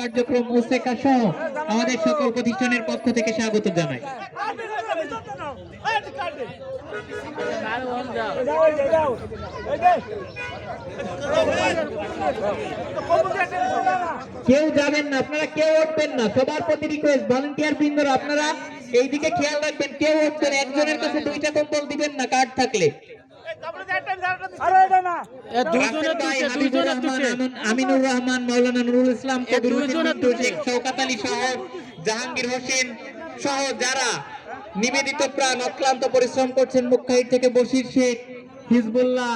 কার্যক্রম ওসেকা সহ আমাদের সকল প্রতিষ্ঠানের পক্ষ থেকে স্বাগত জানাই। কেউ যাবেন না, আপনারা কেউ উঠবেন না। সবার প্রতি রিকোয়েস্ট ভলেন্টিয়ার বৃন্দরা, আপনারা এইদিকে খেয়াল রাখবেন, কেউ উঠবেন একজনের কাছে দুইটা কম্বল দিবেন না, কার্ড থাকলে রাসেল ভাই, হাবিবুর রহমান, আমিন- আমিনুর রহমান মৌলানা নুরুল ইসলাম শওকাত আলী সহ জাহাঙ্গীর হোসেন সহ যারা নিবেদিত প্রাণ অক্লান্ত পরিশ্রম করছেন থেকে বশির শেখ হিজবুল্লাহ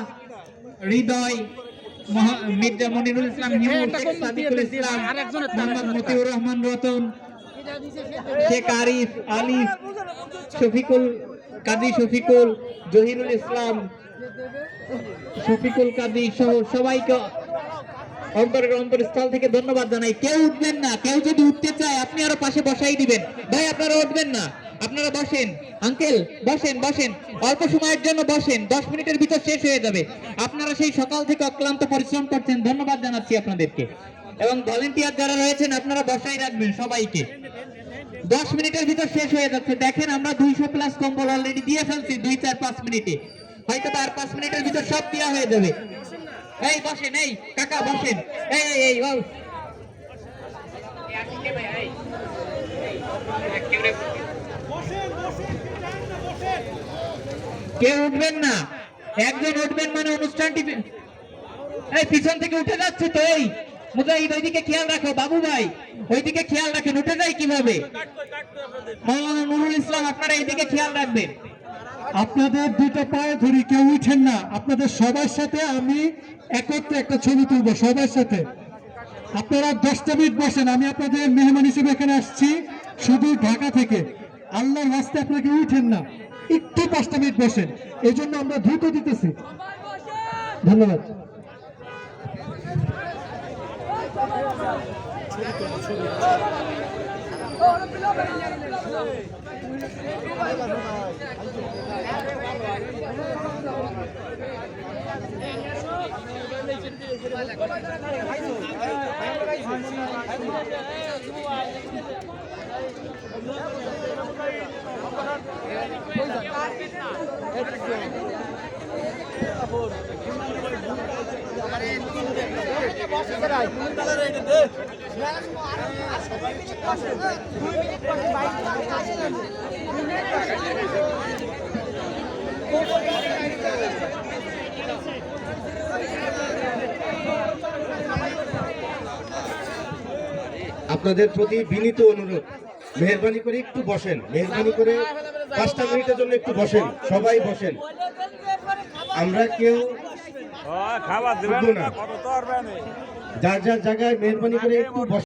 হৃদয় মির্জা মনিরুল ইসলাম সাদিকুল ইসলাম মোহাম্মদ মতিউর রহমান রতন শেখ আরিফ আলিফ শফিকুল কাজী শফিকুল জহিরুল ইসলাম শফিকুল কাজী সহ সবাইকে অন্তরের অন্তরস্থল থেকে ধন্যবাদ জানাই। কেউ উঠবেন না, কেউ যদি উঠতে চায়, আপনি আরও পাশে বসাই দিবেন। ভাই, আপনারা উঠবেন না, আপনারা বসেন। আঙ্কেল, বসেন বসেন। অল্প সময়ের জন্য বসেন, দশ মিনিটের ভিতর শেষ হয়ে যাবে। আপনারা সেই সকাল থেকে অক্লান্ত পরিশ্রম করছেন, ধন্যবাদ জানাচ্ছি আপনাদেরকে। এবং ভলেন্টিয়ার যারা রয়েছেন, আপনারা বসাই রাখবেন সবাইকে। দশ মিনিটের ভিতর শেষ হয়ে যাচ্ছে। দেখেন, আমরা দুইশো প্লাস কম্বল অলরেডি দিয়ে ফেলছি, দুই চার পাঁচ মিনিটে। হয়তো আর পাঁচ মিনিটের ভিতর সব দেওয়া হয়ে যাবে। এই, বসেন, এই, কাকা, বসেন। এই এই। কেউ উঠবেন না। একজন উঠবেন মানে অনুষ্ঠানটি এই, পিছন থেকে উঠে যাচ্ছে তো এই। মুজাহিদ, ওইদিকে খেয়াল রাখো, বাবু ভাই। ওইদিকে খেয়াল রাখেন, উঠে যায় কীভাবে? মৌলানা নুরুল ইসলাম, আপনারা এইদিকে খেয়াল রাখবেন। আপনাদের দুটো পায়ে ধরি, কেউ উঠেন না। আপনাদের সবার সাথে আমি একত্রে একটা ছবি তুলবো, সবার সাথে। আপনারা দশটা মিনিট বসেন, আমি আপনাদের মেহমান হিসেবে এখানে আসছি, শুধু ঢাকা থেকে। আল্লাহর রাস্তায় আপনাকে উঠেন না, একটু পাঁচটা মিনিট বসেন। এই জন্য আমরা দ্রুত দিতেছি। ধন্যবাদ। দুই মিনিট পরে বাইক আসে না আপনাদের প্রতি বিনীত অনুরোধ। মেহরবানি করে একটু বসেন। মেহরবানি করে পাঁচটা মিনিটের জন্য একটু বসেন। সবাই বসেন। আমরা কেউ আর যার যার জায়গায় মেহরবানি করে একটু বসেন।